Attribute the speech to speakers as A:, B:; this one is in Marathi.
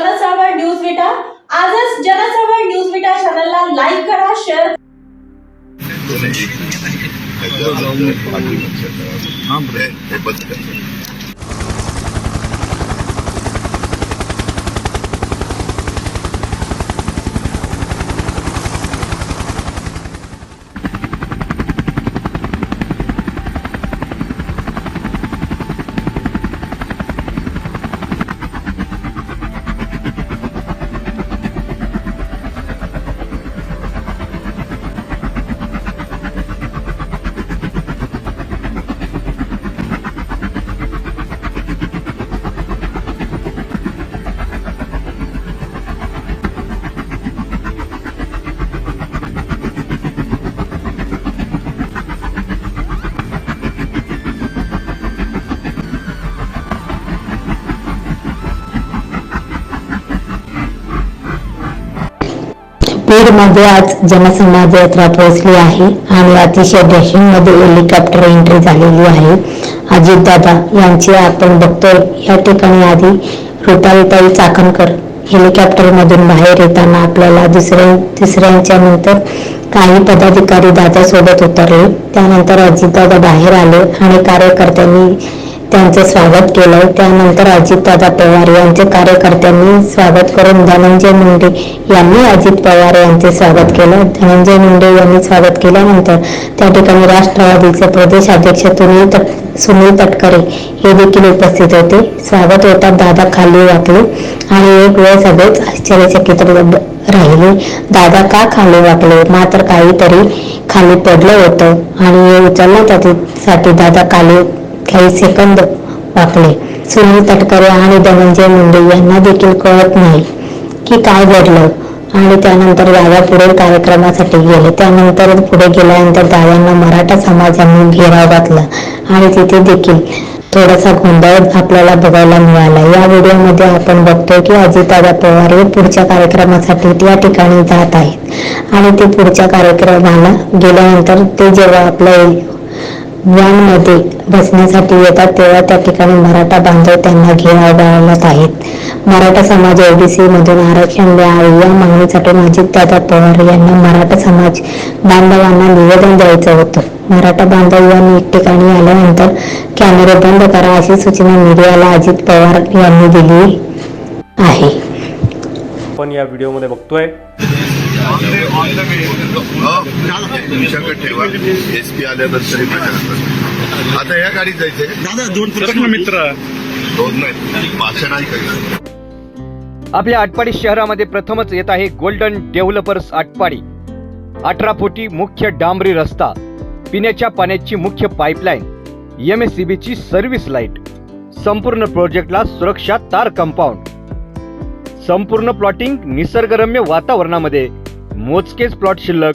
A: जनचळवळ न्यूज विटा. आजच जनचळवळ न्यूज विटा चॅनलला लाईक करा शेअर हां बरोबर
B: बीडमध्ये आज जनसमाज यात्रा पोहोचली आहे आणि अतिशयमध्ये हेलिकॉप्टर एंट्री झालेली आहे. अजितदादा यांची आपण बघतोय. या ठिकाणी आधी रुपालीताई चाकणकर हेलिकॉप्टरमधून बाहेर येताना आपल्याला दुसऱ्या तिसऱ्यांच्या नंतर काही पदाधिकारी दादासोबत उतरले. त्यानंतर अजितदादा बाहेर आले आणि कार्यकर्त्यांनी त्यांचं स्वागत केलं त्यानंतर अजितदादा पवार यांचे कार्यकर्त्यांनी स्वागत करून धनंजय मुंडे यांनी अजित पवार यांचे स्वागत केलं. धनंजय मुंडे यांनी स्वागत केल्यानंतर त्या ठिकाणी राष्ट्रवादीचे प्रदेशाध्यक्ष सुनील तट सुनील तटकरे हे देखील उपस्थित होते. स्वागत होतात दादा खाली वाकले आणि एक वेळ सगळेच आश्चर्यचकित राहिले. दादा का खाली वाकले? मात्र काहीतरी खाली पडलं होतं आणि हे उचलण्यासाठी दादा खाली काही सेकंद वाकले सुनील तटकरे आणि धनंजय मुंडे यांना देखील कळत नाही की काय घडलं. आणि त्यानंतर दादा पुढे कार्यक्रमासाठी गेले. त्यानंतर पुढे गेल्यानंतर दादांना मराठा समाजाने घेराव घातला. आणि तिथे देखील थोडासा गोंधळ आपल्याला बघायला मिळाला. या व्हिडिओमध्ये आपण बघतोय की अजितदादा पवार हे पुढच्या कार्यक्रमासाठी त्या ठिकाणी जात आहेत. आणि ते पुढच्या कार्यक्रमाला गेल्यानंतर ते जेव्हा आपल्या व्हॅनमध्ये बसण्यासाठी येतात तेव्हा त्या ठिकाणी मराठा बांधव त्यांना घेराव घालत आहेत. मराठा समाज ओबीसी मधून आरक्षण द्यावे या मागणीसाठी अजितदादा पवार यांना मराठा समाज बांधवांना निवेदन द्यायचं होतं. मराठा बांधव यांनी एक ठिकाणी आल्यानंतर कॅमेरे बंद करा अशी सूचना मीडियाला अजित पवार यांनी दिली आहे.
C: आपण या व्हिडिओमध्ये बघतोय.
A: तुमच्याकडे ठेवा. एस पी आल्यानंतर माझ्याकडे. आता या गाडीत जायचंय.
D: दादा दोन प्रश्न. मित्र.
A: दोन नाही भाषण ऐकायचं
E: आपल्या आटपाडी शहरामध्ये प्रथमच येत आहे गोल्डन डेव्हलपर्स आटपाडी. अठरा फुटी मुख्य डांबरी रस्ता. पिण्याच्या पाण्याची मुख्य पाईपलाईन एम एस सी बीची सर्व्हिस लाइट संपूर्ण प्रोजेक्टला सुरक्षा तार कंपाऊंड संपूर्ण प्लॉटिंग निसर्गरम्य वातावरणामध्ये. मोजकेच प्लॉट शिल्लक.